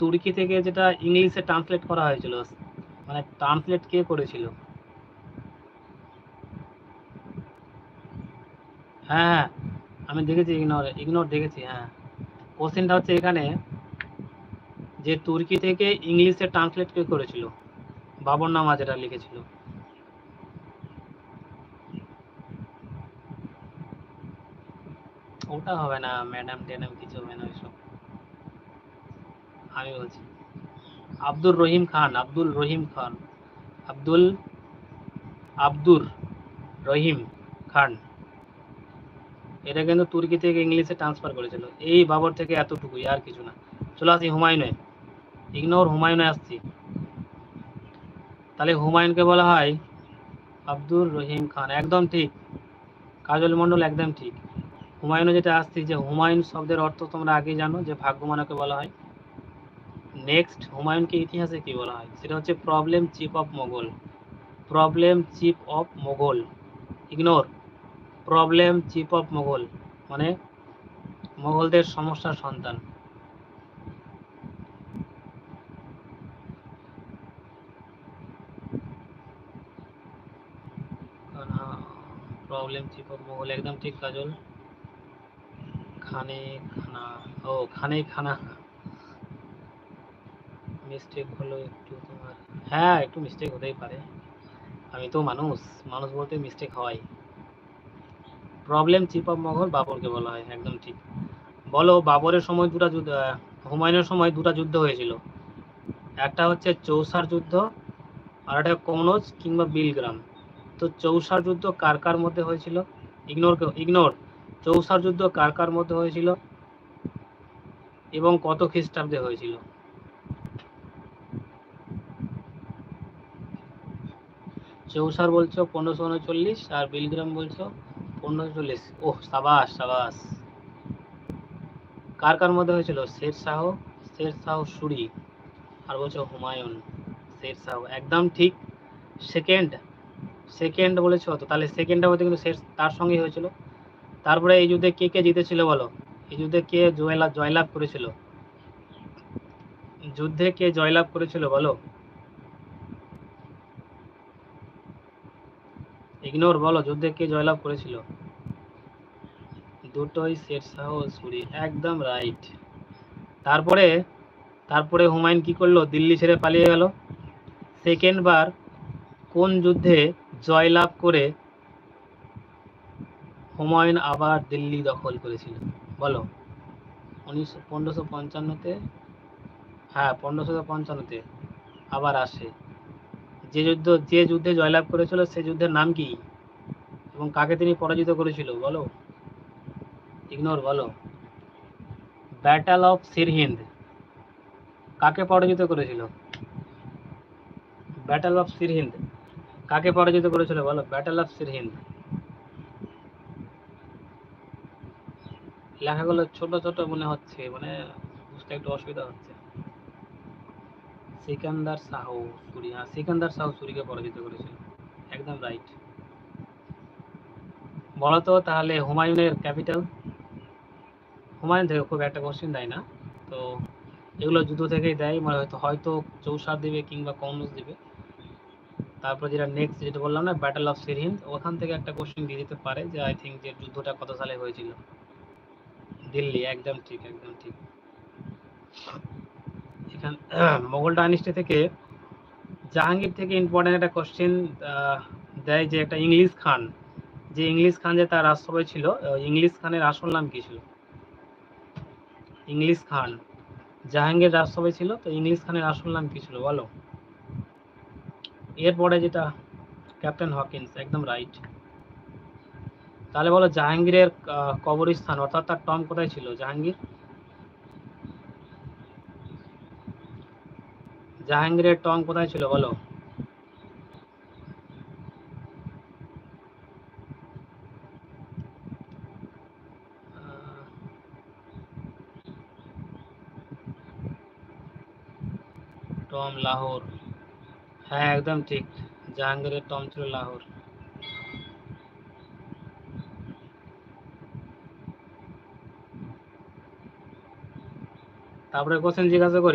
তুর্কি থেকে যেটা ইংলিশে ট্রান্সলেট করা হয়েছিল। মানে ট্রান্সলেট কে করেছিল? হ্যাঁ হ্যাঁ আমি দেখেছি ইগনোর ইগনোর দেখেছি হ্যাঁ। কোশ্চেনটা হচ্ছে এখানে যে তুর্কি থেকে ইংলিশে ট্রান্সলেট কে করেছিল? বাবর নামা যেটা লিখেছিল। ওটা হবে না ম্যাডাম ট্যাডাম কিছু হবে না ওইসব আমি বলছি। আব্দুর রহিম খান, আব্দুল রহিম খান, আব্দুল, আব্দুর রহিম খান। এটা কিন্তু তুর্কি থেকে ইংলিশে ট্রান্সফার করেছিল। এই বাবর থেকে এতটুকুই, আর কিছু না। চলে আসি হুমায়ুনে। ইগনোর হুমায়ুনে আসছি। তাহলে হুমায়ুনকে বলা হয় আব্দুর রহিম খান। একদম ঠিক। কাজল মণ্ডল একদম ঠিক। হুমায়ুনে যেটা আসছি যে হুমায়ুন শব্দের অর্থ তোমরা আগে জানো, যে ভাগ্যমানকে বলা হয়। নেক্সট হুমায়ুনকে ইতিহাসে কি বলা হয়? সেটা হচ্ছে problem chip of Mughal problem chip of Mughal ignore problem chip of Mughal মানে মোগলদের সমস্যার সন্তান। প্রবলেম চিফ অফ মোগল একদম ঠিক, কাজল। খানে খানা, ও খানে খানা। মিস্টেক হলো একটু তোমার হ্যাঁ একটু মিস্টেক হতেই পারে। আমি তো মানুষ মানুষ বলতে মিস্টেক হয় প্রবলেম চিফ অফ মোগল বাবরকে বলা হয়, একদম ঠিক। বলো, বাবরের সময় দুটা যুদ্ধ হুমায়ুনের সময় দুটা যুদ্ধ হয়েছিল। একটা হচ্ছে চৌসার যুদ্ধ, আর একটা কনৌজ কিংবা বিলগ্রাম। তো চৌসার যুদ্ধ কার কার মধ্যে হয়েছিল? ইগনোর ইগনোর চৌসার যুদ্ধ কার কার মধ্যে হয়েছিল? এবং কত খ্রিস্টাব্দে হয়েছিল? চৌসার বলছো, পনেরোশো উনচল্লিশ আর বিলগ্রাম বলছো, পনেরোশো চল্লিশ। ওহ, সাবাস সাবাস। কার কার মধ্যে হয়েছিল? শের শাহ শের শাহ সুরি আর বলছো হুমায়ুন। শের শাহ একদম ঠিক। সেকেন্ড সেকেন্ড বলেছ তো, তাহলে সেকেন্ডটা বলতে কিন্তু শেষ তার সঙ্গেই হয়েছিল। তারপরে এই যুদ্ধে কে কে জিতেছিল বলো? এই যুদ্ধে কে জয়লাভ জয়লাভ করেছিল? যুদ্ধে কে জয়লাভ করেছিল বলো? ইগনোর বলো, যুদ্ধে কে জয়লাভ করেছিল? দুটোই শের শাহ ও সুরি একদম রাইট তারপরে তারপরে হুমায়ুন কি করল? দিল্লি ছেড়ে পালিয়ে গেল। সেকেন্ড বার কোন যুদ্ধে জয়লাভ করে হুমায়ুন আবার দিল্লি দখল করেছিল? বলো। উনিশশো, পনেরোশো পঞ্চান্নতে? হ্যাঁ পনেরোশো পঞ্চান্নতে আবার আসে। যে যুদ্ধ, যে যুদ্ধে জয়লাভ করেছিল, সে যুদ্ধের নাম কি? এবং কাকে তিনি পরাজিত করেছিল? বলো। ইগনোর বলো। ব্যাটল অফ সিরহিন্দ কাকে পরাজিত করেছিল? ব্যাটল অফ সিরহিন্দ কাকে পরাজিত করেছিল? বলো। ব্যাটল অফ সিরহিন্দ লেখাগুলো ছোট ছোট মনে হচ্ছে মানে বুঝতে একটু অসুবিধা হচ্ছে। সিকান্দার সাহু সুরি হ্যাঁ সিকান্দার সাহু সুরিকে পরাজিত করেছিল। একদম রাইট বলতো তাহলে হুমায়ুনের ক্যাপিটাল হুমায়ুন থেকে খুব একটা কোশ্চেন দেয় না। তো এগুলো যুদ্ধ থেকেই দেয় মানে হয়তো হয়তো চৌসার দিবে কিংবা কংগ্রেস দিবে। তারপর যেটা নেক্সট যেটা বললাম না ব্যাটল অফ সিরহিন্দ ওখান থেকে একটা কোশ্চেন দিয়ে দিতে পারে যে আই থিঙ্ক যে যুদ্ধটা কত সালে হয়েছিল। দিল্লি, একদম ঠিক একদম ঠিক। এখান মোগল ডাইনেস্টি থেকে জাহাঙ্গীর থেকে ইম্পর্টেন্ট একটা কোশ্চেন দেয় যে একটা ইংলিশ খান। যে ইংলিশ খান যে তার রাজসভায় ছিল ইংলিশ খানের আসল নাম কি ছিল? ইংলিশ খান। জাহাঙ্গীর রাজসভায় ছিল, তো ইংলিশ খানের আসল নাম কি ছিল বলো? এরপরে যেটা, ক্যাপ্টেন হকিন্স, একদম রাইট তাহলে বলো জাহাঙ্গীরের কবরস্থান, অর্থাৎ তার টম কোথায় ছিল জাহাঙ্গীর? জাহাঙ্গীরের টং কোথায় ছিল, বলো? টম লাহোর। হ্যাঁ একদম ঠিক, জাহাঙ্গীরের টম ছিল লাহোর। তারপরে কোশ্চেন জিজ্ঞাসা করি।